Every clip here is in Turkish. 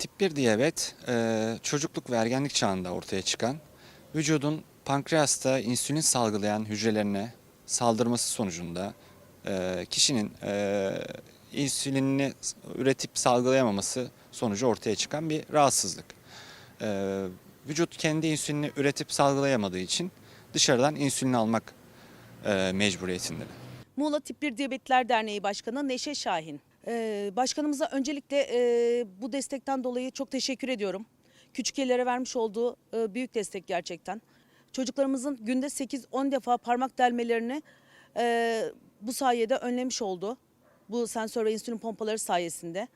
Tip 1 diyabet e, çocukluk ve ergenlik çağında ortaya çıkan vücudun pankreasta insülin salgılayan hücrelerine saldırması sonucunda e, kişinin e, insülinini üretip salgılayamaması sonucu ortaya çıkan bir rahatsızlık. Vücut kendi insülini üretip salgılayamadığı için dışarıdan insülin almak mecburiyetinde. Muğla Tip 1 Diyabetler Derneği Başkanı Neşe Şahin. Ee, başkanımıza öncelikle e, bu destekten dolayı çok teşekkür ediyorum. Küçükelere vermiş olduğu e, büyük destek gerçekten. Çocuklarımızın günde 8-10 defa parmak delmelerini e, bu sayede önlemiş oldu. Bu sensör ve insülin pompaları sayesinde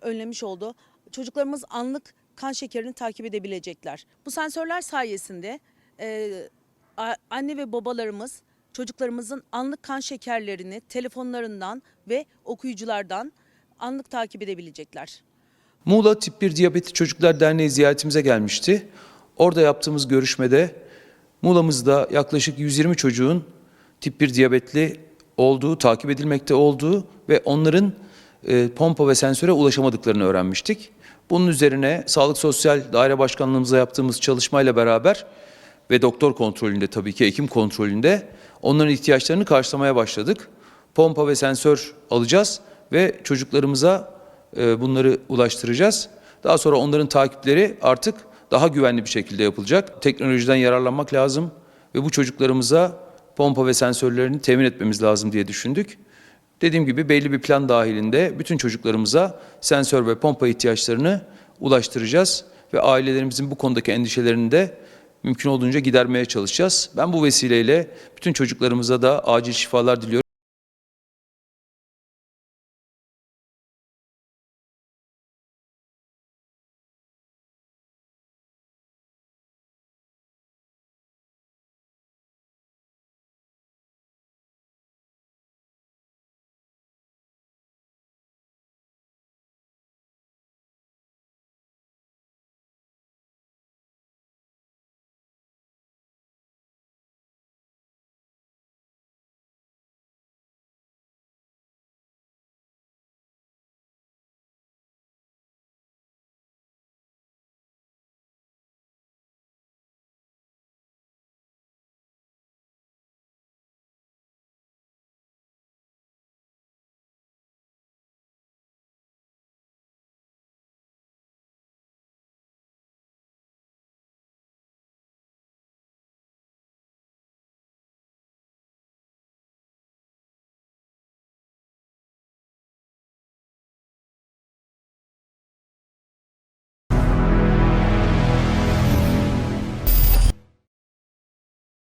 önlemiş oldu. Çocuklarımız anlık kan şekerini takip edebilecekler. Bu sensörler sayesinde anne ve babalarımız çocuklarımızın anlık kan şekerlerini telefonlarından ve okuyuculardan anlık takip edebilecekler. Muğla Tip 1 Diyabetli Çocuklar Derneği ziyaretimize gelmişti. Orada yaptığımız görüşmede Muğla'mızda yaklaşık 120 çocuğun tip 1 diyabetli olduğu, takip edilmekte olduğu ve onların e, pompa ve sensöre ulaşamadıklarını öğrenmiştik. Bunun üzerine Sağlık Sosyal Daire Başkanlığımıza yaptığımız çalışmayla beraber ve doktor kontrolünde tabii ki hekim kontrolünde onların ihtiyaçlarını karşılamaya başladık. Pompa ve sensör alacağız ve çocuklarımıza e, bunları ulaştıracağız. Daha sonra onların takipleri artık daha güvenli bir şekilde yapılacak. Teknolojiden yararlanmak lazım ve bu çocuklarımıza pompa ve sensörlerini temin etmemiz lazım diye düşündük. Dediğim gibi belli bir plan dahilinde bütün çocuklarımıza sensör ve pompa ihtiyaçlarını ulaştıracağız ve ailelerimizin bu konudaki endişelerini de mümkün olduğunca gidermeye çalışacağız. Ben bu vesileyle bütün çocuklarımıza da acil şifalar diliyorum.